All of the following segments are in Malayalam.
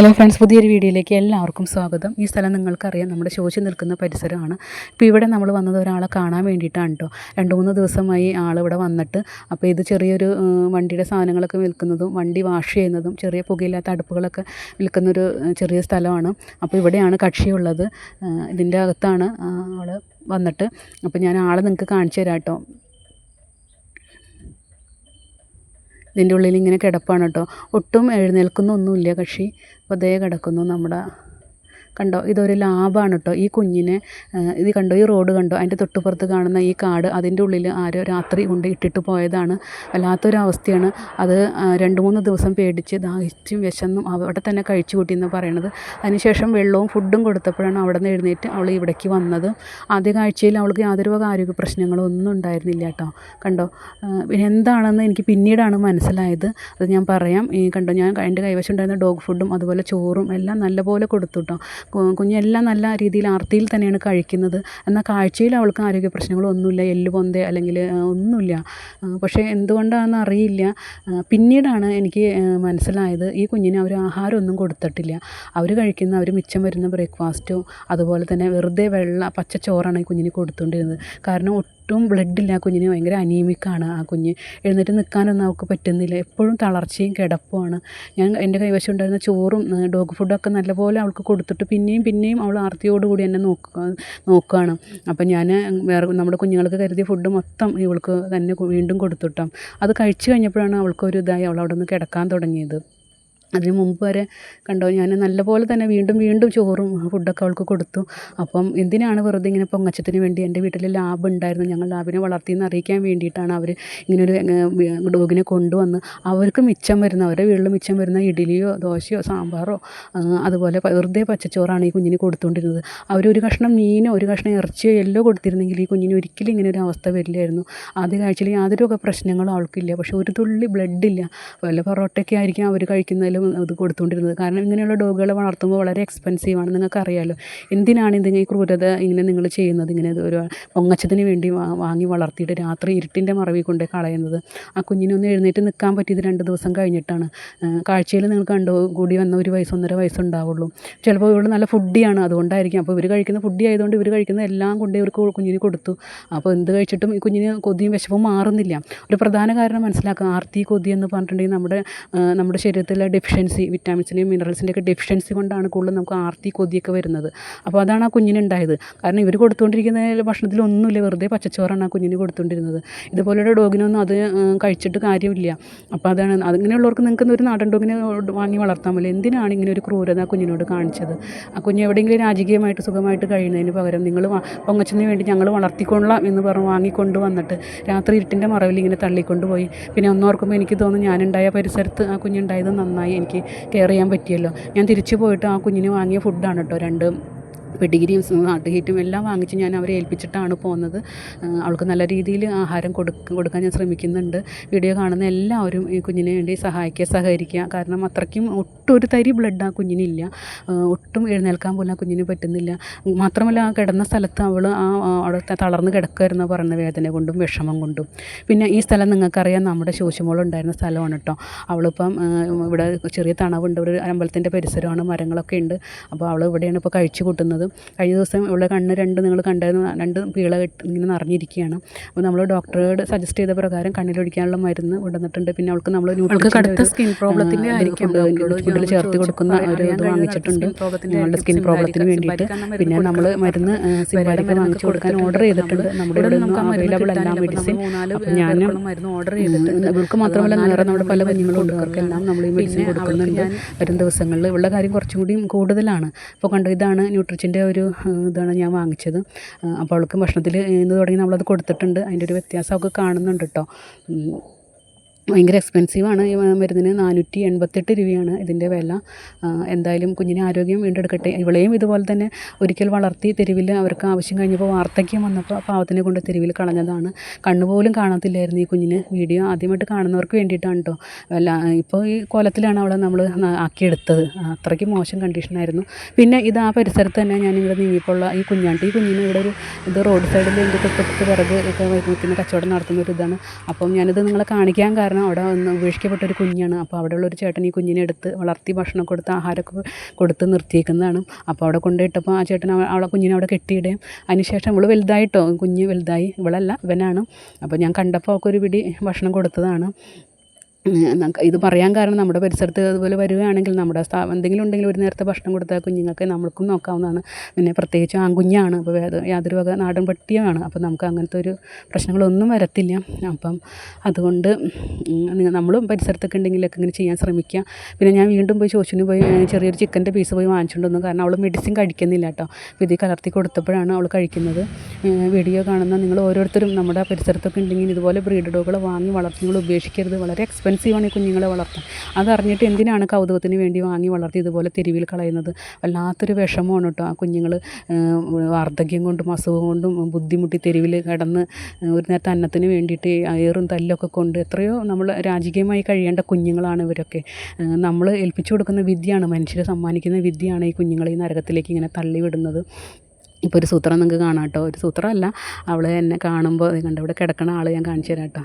ഹലോ ഫ്രണ്ട്സ് പുതിയൊരു വീഡിയോയിലേക്ക് എല്ലാവർക്കും സ്വാഗതം. ഈ സ്ഥലം നിങ്ങൾക്കറിയാം നമ്മുടെ ശോശി നിൽക്കുന്ന പരിസരമാണ്. ഇപ്പോൾ ഇവിടെ നമ്മൾ വന്നത് ഒരാളെ കാണാൻ വേണ്ടിയിട്ടാണ് കേട്ടോ രണ്ട് മൂന്ന് ദിവസമായി ആളിവിടെ വന്നിട്ട് അപ്പോൾ ഇത് ചെറിയൊരു വണ്ടിയുടെ സാധനങ്ങളൊക്കെ വിൽക്കുന്നതും വണ്ടി വാഷ് ചെയ്യുന്നതും ചെറിയ പുകയില്ലാത്ത അടുപ്പുകളൊക്കെ വിൽക്കുന്നൊരു ചെറിയ സ്ഥലമാണ്. അപ്പോൾ ഇവിടെയാണ് കക്ഷിയുള്ളത്. ഇതിന്റെ അകത്താണ് ആൾ വന്നിട്ട്. അപ്പോൾ ഞാൻ ആളെ നിങ്ങൾക്ക് കാണിച്ചു തരാം കേട്ടോ ഇതിന്റെ ഉള്ളിൽ ഇങ്ങനെ കിടപ്പാണ് കേട്ടോ. ഒട്ടും എഴുന്നേൽക്കുന്നൊന്നുമില്ല കക്ഷി. അപ്പോൾ ദേ കിടക്കുന്നു നമ്മുടെ കണ്ടോ? ഇതൊരു ലാബാണ് കേട്ടോ ഈ കുഞ്ഞിനെ ഇത് കണ്ടോ? ഈ റോഡ് കണ്ടോ? അതിന്റെ തൊട്ടുപുറത്ത് കാണുന്ന ഈ കാട് അതിന്റെ ഉള്ളിൽ ആരോ രാത്രി കൊണ്ട് ഇട്ടിട്ട് പോയതാണ്. വല്ലാത്തൊരു അവസ്ഥയാണ് അത് രണ്ട് മൂന്ന് ദിവസം പേടിച്ച് ദാഹിച്ചും വിശന്നും അവിടെ തന്നെ കഴിച്ചു കൂട്ടിയെന്ന് പറയണത്. അതിനുശേഷം വെള്ളവും ഫുഡും കൊടുത്തപ്പോഴാണ് അവിടെ നിന്ന് എഴുന്നേറ്റ് അവൾ ഇവിടേക്ക് വന്നത്. ആദ്യ കാഴ്ചയിൽ അവൾക്ക് യാതൊരു ആരോഗ്യ പ്രശ്നങ്ങളോ ഒന്നും ഉണ്ടായിരുന്നില്ല കേട്ടോ കണ്ടോ? പിന്നെ എന്താണെന്ന് എനിക്ക് പിന്നീടാണ് മനസ്സിലായത്. അത് ഞാൻ പറയാം. ഈ കണ്ടോ ഞാൻ എന്റെ കൈവശം ഉണ്ടായിരുന്ന ഡോഗ് ഫുഡും അതുപോലെ ചോറും എല്ലാം നല്ലപോലെ കൊടുത്തു കേട്ടോ കുഞ്ഞെല്ലാം നല്ല രീതിയിൽ ആർത്തിയിൽ തന്നെയാണ് കഴിക്കുന്നത്. എന്നാൽ കാഴ്ചയിൽ അവൾക്ക് ആരോഗ്യ പ്രശ്നങ്ങളൊന്നുമില്ല എല്ല് പൊന്തേ അല്ലെങ്കിൽ ഒന്നുമില്ല. പക്ഷേ എന്തുകൊണ്ടാണെന്ന് അറിയില്ല. പിന്നീടാണ് എനിക്ക് മനസ്സിലായത് ഈ കുഞ്ഞിന് അവർ ആഹാരമൊന്നും കൊടുത്തിട്ടില്ല. അവർ കഴിക്കുന്ന അവർ മിച്ചം വരുന്ന ബ്രേക്ക്ഫാസ്റ്റും അതുപോലെ തന്നെ വെറുതെ വെള്ള പച്ച ചോറാണ് ഈ കുഞ്ഞിന് കൊടുത്തുകൊണ്ടിരുന്നത്. കാരണം ഒട്ടും ബ്ലഡില്ല ആ കുഞ്ഞിന് ഭയങ്കര അനീമിക്കാണ് ആ കുഞ്ഞ്. എഴുന്നേറ്റ് നിൽക്കാനൊന്നും അവൾക്ക് പറ്റുന്നില്ല. എപ്പോഴും തളർച്ചയും കിടപ്പുമാണ്. ഞാൻ എന്റെ കൈവശം ഉണ്ടായിരുന്ന ചോറും ഡോഗ് ഫുഡൊക്കെ നല്ലപോലെ അവൾക്ക് കൊടുത്തിട്ട് പിന്നെയും പിന്നെയും അവൾ ആർത്തിയോടുകൂടി എന്നെ നോക്കുക നോക്കുകയാണ് അപ്പം ഞാൻ വേറെ നമ്മുടെ കുഞ്ഞുങ്ങൾക്ക് കരുതിയ ഫുഡ് മൊത്തം ഇവൾക്ക് തന്നെ വീണ്ടും വീണ്ടും കൊടുത്തുട്ടോ. അത് കഴിച്ചു കഴിഞ്ഞപ്പോഴാണ് അവൾക്കൊരു ഇതായി അവൾ അവിടെ നിന്ന് കിടക്കാൻ തുടങ്ങിയത്. അതിന് മുമ്പ് വരെ കണ്ടോ ഞാൻ നല്ലപോലെ തന്നെ വീണ്ടും വീണ്ടും ചോറും ഫുഡൊക്കെ അവൾക്ക് കൊടുത്തു. അപ്പം എന്തിനാണ് വെറുതെ ഇങ്ങനെ പൊങ്ങച്ചത്തിന് വേണ്ടി എന്റെ വീട്ടിൽ ലാബ് ഉണ്ടായിരുന്നു. ഞങ്ങൾ ലാബിനെ വളർത്തിയെന്ന് അറിയിക്കാൻ വേണ്ടിയിട്ടാണ് അവർ ഇങ്ങനൊരു ഡോഗിനെ കൊണ്ടുവന്ന് അവർക്ക് മിച്ചം വരുന്ന അവരുടെ വീട്ടിൽ മിച്ചം വരുന്ന ഇഡ്ഡലിയോ ദോശയോ സാമ്പാറോ അതുപോലെ വെറുതെ പച്ചച്ചോറാണ് ഈ കുഞ്ഞിന് കൊടുത്തുകൊണ്ടിരുന്നത്. അവരൊരു കഷ്ണം മീനോ ഒരു കഷ്ണം ഇറച്ചിയോ എല്ലോ കൊടുത്തിരുന്നെങ്കിൽ ഈ കുഞ്ഞിന് ഒരിക്കലും ഇങ്ങനെ ഒരു അവസ്ഥ വരില്ലായിരുന്നു. ആദ്യ കാഴ്ചയിൽ യാതൊരു പ്രശ്നങ്ങളും അവൾക്കില്ല. പക്ഷേ ഒരു തുള്ളി ബ്ലഡില്ല വല്ല പൊറോട്ടയൊക്കെ ആയിരിക്കും അവർ കഴിക്കുന്നതിലും ഇത് കൊടുത്തുകൊണ്ടിരുന്നത്. കാരണം ഇങ്ങനെയുള്ള ഡോഗുകളെ വളർത്തുമ്പോൾ വളരെ എക്സ്പെൻസീവാണ് നിങ്ങൾക്കറിയാമല്ലോ എന്തിനാണ് ഇതിങ്ങനെ ക്രൂരത ഇങ്ങനെ നിങ്ങൾ ചെയ്യുന്നത്? ഇങ്ങനെ ഒരു പൊങ്ങച്ചതിന് വേണ്ടി വാങ്ങി വളർത്തിയിട്ട് രാത്രി ഇരുട്ടിന്റെ മറവി കൊണ്ട് കളയുന്നത്. ആ കുഞ്ഞിനൊന്ന് എഴുന്നേറ്റ് നിൽക്കാൻ പറ്റിയത് രണ്ട് ദിവസം കഴിഞ്ഞിട്ടാണ്. കാഴ്ചയിൽ നിങ്ങൾ കണ്ടു കൂടി വന്ന ഒരു വയസ്സ് ഒന്നര വയസ്സുണ്ടാവുള്ളൂ. ചിലപ്പോൾ ഇവൾ നല്ല ഫുഡിയാണ് അതുകൊണ്ടായിരിക്കും. അപ്പോൾ ഇവർ കഴിക്കുന്ന ഫുഡി ആയതുകൊണ്ട് ഇവർ കഴിക്കുന്ന എല്ലാം കൊണ്ട് ഇവർക്ക് കുഞ്ഞിന് കൊടുത്തു. അപ്പോൾ എന്ത് കഴിച്ചിട്ടും ഈ കുഞ്ഞിന് കൊതിയും വിശപ്പും മാറുന്നില്ല. ഒരു പ്രധാന കാരണം മനസ്സിലാക്കുക ആർത്തി കൊതി എന്ന് പറഞ്ഞിട്ടുണ്ടെങ്കിൽ നമ്മുടെ നമ്മുടെ ശരീരത്തിലെ ഡെഫിഷ്യൻസി വിറ്റാമിൻസിന്റെയും മിനറൽസിന്റെ ഒക്കെ ഡെഫിഷ്യൻസി കൊണ്ടാണ് കൂടുതലും നമുക്ക് ആർത്തി കൊതിയൊക്കെ വരുന്നത്. അപ്പോൾ അതാണ് ആ കുഞ്ഞിനുണ്ടായത്. കാരണം ഇവർ കൊടുത്തുകൊണ്ടിരിക്കുന്ന ഭക്ഷണത്തിലൊന്നുമില്ല. വെറുതെ പച്ചച്ചോറാണ് ആ കുഞ്ഞിന് കൊടുത്തുകൊണ്ടിരുന്നത് ഇതുപോലെയുള്ള ഡോഗിനൊന്നും അത് കഴിച്ചിട്ട് കാര്യമില്ല. അപ്പോൾ അതാണ് അങ്ങനെയുള്ളവർക്ക് നിങ്ങൾക്ക് ഒരു നാടൻ ഡോഗിനെ വാങ്ങി വളർത്താൻ പറ്റില്ല. എന്തിനാണ് ഇങ്ങനെ ഒരു ക്രൂരത കുഞ്ഞിനോട് കാണിച്ചത്? ആ കുഞ്ഞ് എവിടെയെങ്കിലും രാജകീയമായിട്ട് സുഖമായിട്ട് കഴിയുന്നതിന് പകരം നിങ്ങൾ പൊങ്ങച്ചതിന് വേണ്ടി ഞങ്ങൾ വളർത്തിക്കൊള്ളാം എന്ന് പറഞ്ഞ് വാങ്ങിക്കൊണ്ട് വന്നിട്ട് രാത്രി ഇരുട്ടിന്റെ മറവിൽ ഇങ്ങനെ തള്ളിക്കൊണ്ട് പോയി. പിന്നെ ഒന്നോർക്കുമ്പോൾ എനിക്ക് തോന്നുന്നു ഞാനുണ്ടായ പരിസരത്ത് ആ കുഞ്ഞുണ്ടായത് നന്നായി. എനിക്ക് കെയർ ചെയ്യാൻ പറ്റിയല്ലോ. ഞാൻ തിരിച്ചു പോയിട്ട് ആ കുഞ്ഞിന് വാങ്ങിയ ഫുഡാണ് കേട്ടോ രണ്ട് പെഡിഗിരിയും ഹാർട്ട് ഹീറ്റും എല്ലാം വാങ്ങിച്ച് ഞാൻ അവരെ ഏൽപ്പിച്ചിട്ടാണ് പോകുന്നത് അവൾക്ക് നല്ല രീതിയിൽ ആഹാരം കൊടുക്ക കൊടുക്കാൻ ഞാൻ ശ്രമിക്കുന്നുണ്ട്. വീഡിയോ കാണുന്ന എല്ലാവരും ഈ കുഞ്ഞിനെ വേണ്ടി സഹായിക്കുക സഹകരിക്കുക. കാരണം അത്രയ്ക്കും ഒട്ടും ഒരു തരി ബ്ലഡ് ആ കുഞ്ഞിനില്ല. ഒട്ടും എഴുന്നേൽക്കാൻ പോലും ആ കുഞ്ഞിന് പറ്റുന്നില്ല. മാത്രമല്ല ആ കിടന്ന സ്ഥലത്ത് അവൾ ആ അവിടെ തളർന്ന് കിടക്കുമായിരുന്നു പറയുന്ന വേദന കൊണ്ടും വിഷമം കൊണ്ടും. പിന്നെ ഈ സ്ഥലം നിങ്ങൾക്കറിയാം നമ്മുടെ ശോശിമോളുണ്ടായിരുന്ന സ്ഥലമാണ് കേട്ടോ. അവളിപ്പം ഇവിടെ ചെറിയ തണവുണ്ട്. ഒരു അമ്പലത്തിന്റെ പരിസരമാണ് മരങ്ങളൊക്കെ ഉണ്ട്. അപ്പോൾ അവൾ ഇവിടെയാണ് ഇപ്പോൾ കഴിച്ചു കൂട്ടുന്നത്. കഴിഞ്ഞ ദിവസം ഇവിടെ കണ്ണ് രണ്ട് നിങ്ങൾ കണ്ടായിരുന്നു. രണ്ട് പീള കെട്ട് ഇങ്ങനെ നിറഞ്ഞിരിക്കുകയാണ്. അപ്പോൾ നമ്മൾ ഡോക്ടറോട് സജസ്റ്റ് ചെയ്ത പ്രകാരം കണ്ണിലൊഴിക്കാനുള്ള മരുന്ന് കൊണ്ടുവന്നിട്ടുണ്ട്. പിന്നെ അവൾക്ക് നമ്മൾ കടുത്ത സ്കിൻ problem ആയിരിക്കും. ഫുഡിൽ ചേർത്ത് കൊടുക്കുന്ന ഒരു ഇത് വാങ്ങിച്ചിട്ടുണ്ട്. നിങ്ങളുടെ ഞങ്ങളുടെ സ്കിൻ പ്രോബ്ലത്തിന് വേണ്ടിയിട്ട് പിന്നെ നമ്മൾ മരുന്ന് സിംബാലിക്ക് വാങ്ങിച്ചു കൊടുക്കാൻ ഓർഡർ ചെയ്തിട്ടുണ്ട്. നമ്മുടെ ഇവിടെ നമുക്ക് അവൈലബിൾ അല്ല മെഡിസിൻ ഞാൻ മരുന്ന് ഓർഡർ ചെയ്തിട്ടുണ്ട്. ഇവർക്ക് മാത്രമല്ല നേരെ വേറെ നമ്മുടെ പല വന്നാലും കുഞ്ഞുങ്ങളും ഉണ്ട്. അവർക്കെല്ലാം നമ്മൾ ഈ മെഡിസിൻ അവൾക്ക് കൊടുക്കുന്നുണ്ട്. വരും ദിവസങ്ങളിൽ. ഉള്ള കാര്യം കുറച്ചും കൂടുതലാണ്. അപ്പോൾ കണ്ടു ഇതാണ് ന്യൂട്രിച്ചിന്റെ ഒരു ഇതാണ് ഞാൻ വാങ്ങിച്ചത്. അപ്പോൾ അവൾക്ക് ഭക്ഷണത്തിൽ ഇന്ന് തുടങ്ങി നമ്മളത് കൊടുത്തിട്ടുണ്ട്. അതിന്റെ ഒരു വ്യത്യാസം അവൾക്ക് കാണുന്നുണ്ട് കേട്ടോ. ഭയങ്കര എക്സ്പെൻസീവാണ് ഈ മരുന്നിന്. നാനൂറ്റി എൺപത്തെട്ട് രൂപയാണ് ഇതിന്റെ വില. എന്തായാലും കുഞ്ഞിന് ആരോഗ്യം വീണ്ടെടുക്കട്ടെ. ഇവളെയും ഇതുപോലെ തന്നെ ഒരിക്കൽ വളർത്തി തെരുവിൽ അവർക്ക് ആവശ്യം കഴിഞ്ഞപ്പോൾ വാർദ്ധക്യം വന്നപ്പോൾ പാവത്തിനെ കൊണ്ട് തെരുവിൽ കളഞ്ഞതാണ്. കണ്ണുപോലും കാണത്തില്ലായിരുന്നു ഈ കുഞ്ഞിന്. വീഡിയോ ആദ്യമായിട്ട് കാണുന്നവർക്ക് വേണ്ടിയിട്ടാണ് കേട്ടോ അല്ല ഇപ്പോൾ ഈ കൊലത്തിലാണ് അവളെ നമ്മൾ ആക്കിയെടുത്തത്. അത്രയ്ക്ക് മോശം കണ്ടീഷനായിരുന്നു പിന്നെ ഇത് ആ പരിസരത്ത് തന്നെ ഞാൻ ഇവിടെ നീങ്ങിയപ്പോൾ ഈ കുഞ്ഞാണ്ട്. ഈ കുഞ്ഞിന് ഇവിടെ ഒരു ഇത് റോഡ് സൈഡിൽ എന്റെ തൊട്ടടുത്ത് വിറക് ഒക്കെ നിൽക്കുന്ന കച്ചവടം നടത്തുന്ന ഒരു ഇതാണ്. അപ്പം ഞാനിത് നിങ്ങളെ കാണിക്കാൻ കാരണം കാരണം അവിടെ ഒന്ന് ഉപേക്ഷിക്കപ്പെട്ട ഒരു കുഞ്ഞാണ്. അപ്പോൾ അവിടെയുള്ള ഒരു ചേട്ടൻ ഈ കുഞ്ഞിനെ എടുത്ത് വളർത്തി ഭക്ഷണം കൊടുത്ത് ആഹാരമൊക്കെ കൊടുത്ത് നിർത്തിയേക്കുന്നതാണ്. അപ്പോൾ അവിടെ കൊണ്ടുപോയിട്ടപ്പോൾ ആ ചേട്ടൻ അവളെ കുഞ്ഞിനെ അവിടെ കെട്ടിയിടുകയും അതിനുശേഷം ഇവൾ വലുതായിട്ടോ? കുഞ്ഞ് വലുതായി. ഇവളല്ല ഇവനാണ്. അപ്പോൾ ഞാൻ കണ്ടപ്പോൾ അവൾക്കൊരു പിടി ഭക്ഷണം കൊടുത്തതാണ്. ഇത് പറയാൻ കാരണം നമ്മുടെ പരിസരത്ത് അതുപോലെ വരികയാണെങ്കിൽ നമ്മുടെ എന്തെങ്കിലും ഉണ്ടെങ്കിൽ ഒരു നേരത്തെ ഭക്ഷണം കൊടുത്താൽ കുഞ്ഞുങ്ങൾക്ക് നമ്മൾക്കും നോക്കാവുന്നതാണ്. പിന്നെ പ്രത്യേകിച്ച് കുഞ്ഞാണ് അപ്പോൾ യാതൊരു വക നാടൻ പട്ടിയാണ്. അപ്പോൾ നമുക്ക് അങ്ങനത്തെ ഒരു പ്രശ്നങ്ങളൊന്നും വരത്തില്ല. അപ്പം അതുകൊണ്ട് നമ്മളും പരിസരത്തൊക്കെ ഉണ്ടെങ്കിലൊക്കെ ഇങ്ങനെ ചെയ്യാൻ ശ്രമിക്കുക പിന്നെ ഞാൻ വീണ്ടും പോയി ശോശിന് പോയി ചെറിയൊരു ചിക്കന്റെ പീസ് പോയി വാങ്ങിച്ചുകൊണ്ട് വന്നു കാരണം അവൾ മെഡിസിൻ കഴിക്കുന്നില്ല കേട്ടോ. അപ്പോൾ ഇത് കലർത്തി കൊടുത്തപ്പോഴാണ് അവൾ കഴിക്കുന്നത്. വീഡിയോ കാണുന്ന നിങ്ങൾ ഓരോരുത്തരും നമ്മുടെ പരിസരത്തൊക്കെ ഉണ്ടെങ്കിൽ ഇതുപോലെ ബ്രീഡ് ഡോഗുകൾ വാങ്ങി വളർത്തി നിങ്ങൾ ഉപേക്ഷിക്കരുത്. വളരെ എക്സ്പെൻസീവാണ് ഈ കുഞ്ഞുങ്ങളെ വളർത്താൻ. അതറിഞ്ഞിട്ട് എന്തിനാണ് കൗതുകത്തിന് വേണ്ടി വാങ്ങി വളർത്തി ഇതുപോലെ തെരുവിൽ കളയുന്നത്? വല്ലാത്തൊരു വിഷമമാണ് കേട്ടോ ആ കുഞ്ഞുങ്ങൾ വാർദ്ധക്യം കൊണ്ടും അസുഖം കൊണ്ടും ബുദ്ധിമുട്ടി തെരുവിൽ കിടന്ന് ഒരു നേരത്തെ അന്നത്തിന് വേണ്ടിയിട്ട് ഏറും തല്ലൊക്കെ കൊണ്ട് എത്രയോ നമ്മൾ രാജകീയമായി കഴിയേണ്ട കുഞ്ഞുങ്ങളാണ് ഇവരൊക്കെ. നമ്മൾ ഏൽപ്പിച്ചു കൊടുക്കുന്ന വിദ്യയാണ് മനുഷ്യരെ സമ്മാനിക്കുന്ന വിദ്യയാണ് ഈ കുഞ്ഞുങ്ങളെ ഈ നരകത്തിലേക്ക് ഇങ്ങനെ തള്ളിവിടുന്നത്. ഇപ്പോൾ ഒരു സൂത്രം നിങ്ങൾക്ക് കാണാം കേട്ടോ. ഒരു സൂത്രമല്ല അവളെ എന്നെ കാണുമ്പോൾ കണ്ടോ ഇവിടെ കിടക്കണ ആൾ ഞാൻ കാണിച്ചു തരാം കേട്ടോ.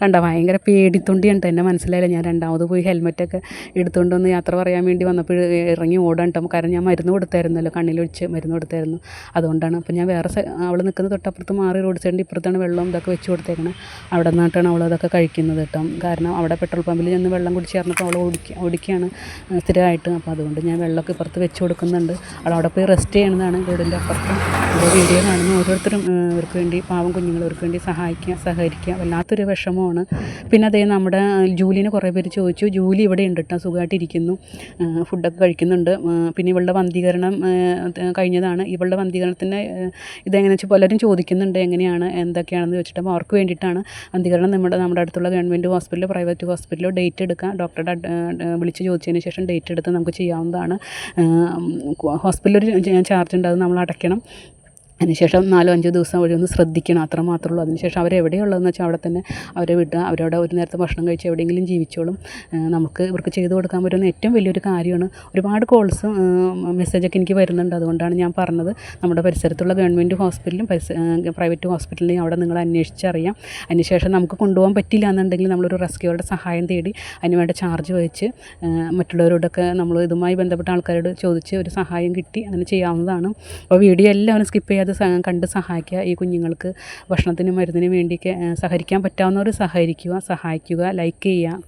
കണ്ട? ഭയങ്കര പേടിത്തൊണ്ടി എന്നെ മനസ്സിലായില്ല. ഞാൻ രണ്ടാമത് പോയി ഹെൽമെറ്റൊക്കെ എടുത്തുകൊണ്ട് വന്ന് യാത്ര പറയാൻ വേണ്ടി വന്നപ്പോൾ ഇറങ്ങി ഓടാൻ കാരണം ഞാൻ മരുന്ന് കൊടുത്തായിരുന്നല്ലോ കണ്ണിലൊഴിച്ച് മരുന്ന് കൊടുത്തായിരുന്നു. അതുകൊണ്ടാണ് അപ്പോൾ ഞാൻ വേറെ അവൾ നിൽക്കുന്ന തൊട്ടപ്പുറത്ത് മാറി റോഡ് സൈഡിൽ ഇപ്പുറത്താണ് വെള്ളം ഇതൊക്കെ വെച്ച് കൊടുത്തേക്കണേ. അവിടെ നിന്നിട്ടാണ് അവൾ അതൊക്കെ കഴിക്കുന്നത് കേട്ടോ കാരണം അവിടെ പെട്രോൾ പമ്പിൽ ചെന്ന് വെള്ളം കുടിച്ച് ചേർന്നപ്പോൾ അവൾ ഓടിക്കുക ഓടിക്കുകയാണ് സ്ഥിരമായിട്ട്. അപ്പോൾ അതുകൊണ്ട് ഞാൻ വെള്ളമൊക്കെ ഇപ്പുറത്ത് വെച്ച് കൊടുക്കുന്നുണ്ട്. അവൾ അവിടെ പോയി റെസ്റ്റ് ചെയ്യണതാണ് വീടിന്റെ അപ്പുറത്ത്. വീഡിയോ കാണുന്ന ഓരോരുത്തരും ഇവർക്ക് വേണ്ടി പാവം കുഞ്ഞുങ്ങൾ ഇവർക്ക് വേണ്ടി സഹായിക്കുക സഹകരിക്കുക വല്ലാത്തൊരു വിഷമമാണ് പിന്നെ അതേ നമ്മുടെ ജൂലിനെ കുറേ പേര് ചോദിച്ചു ജൂലി ഇവിടെ ഉണ്ട് കേട്ടോ സുഖമായിട്ടിരിക്കുന്നു ഫുഡൊക്കെ കഴിക്കുന്നുണ്ട്. പിന്നെ ഇവളുടെ വന്ധീകരണം കഴിഞ്ഞതാണ്. ഇവളുടെ വന്ധീകരണത്തിന് ഇതെങ്ങനെ വെച്ചാൽ പലരും ചോദിക്കുന്നുണ്ട് എങ്ങനെയാണ് എന്തൊക്കെയാണെന്ന് വെച്ചിട്ട് അപ്പോൾ അവർക്ക് വേണ്ടിയിട്ടാണ് വന്ധീകരണം നമ്മുടെ നമ്മുടെ അടുത്തുള്ള ഗവൺമെന്റ് ഹോസ്പിറ്റലോ പ്രൈവറ്റ് ഹോസ്പിറ്റലോ ഡേറ്റ് എടുക്കുക ഡോക്ടറുടെ വിളിച്ച് ചോദിച്ചതിന് ശേഷം ഡേറ്റ് എടുത്ത് നമുക്ക് ചെയ്യാവുന്നതാണ്. ഹോസ്പിറ്റലിൽ ഒരു ചാർജ് ഉണ്ട് അത് നമ്മൾ അടയ്ക്കണം. അതിനുശേഷം നാലോ അഞ്ചോ ദിവസം അവർ ഒന്ന് ശ്രദ്ധിക്കണം അത്ര മാത്രമേ ഉള്ളൂ. അതിനുശേഷം അവരെവിടെയുള്ളതെന്ന് വെച്ചാൽ അവിടെ തന്നെ അവരെ വിടുക അവരവിടെ ഒരു നേരത്തെ ഭക്ഷണം കഴിച്ച് എവിടെയെങ്കിലും ജീവിച്ചോളും. നമുക്ക് ഇവർക്ക് ചെയ്തു കൊടുക്കാൻ പറ്റുന്ന ഏറ്റവും വലിയൊരു കാര്യമാണ്. ഒരുപാട് കോൾസും മെസ്സേജൊക്കെ എനിക്ക് വരുന്നുണ്ട്. അതുകൊണ്ടാണ് ഞാൻ പറഞ്ഞത്. നമ്മുടെ പരിസരത്തുള്ള ഗവൺമെന്റ് ഹോസ്പിറ്റലും പ്രൈവറ്റ് ഹോസ്പിറ്റലിലും അവിടെ നിങ്ങൾ അന്വേഷിച്ചറിയാം. അതിനുശേഷം നമുക്ക് കൊണ്ടുപോകാൻ പറ്റില്ല എന്നുണ്ടെങ്കിൽ നമ്മളൊരു റെസ്ക്യൂറുടെ സഹായം തേടി അതിനുവേണ്ട ചാർജ് വഹിച്ച് മറ്റുള്ളവരോടൊക്കെ നമ്മൾ ഇതുമായി ബന്ധപ്പെട്ട ആൾക്കാരോട് ചോദിച്ച് ഒരു സഹായം കിട്ടി. അങ്ങനെ ചെയ്യാവുന്നതാണ്. അപ്പോൾ വീഡിയോ എല്ലാവരും സ്കിപ്പ് ചെയ്യാതെ സ- കണ്ട് സഹായിക്കുക. ഈ കുഞ്ഞുങ്ങൾക്ക് ഭക്ഷണത്തിനും മരുന്നിനും വേണ്ടിയൊക്കെ സഹകരിക്കാൻ പറ്റാവുന്നവർ സഹകരിക്കുക സഹായിക്കുക ലൈക്ക് ചെയ്യുക.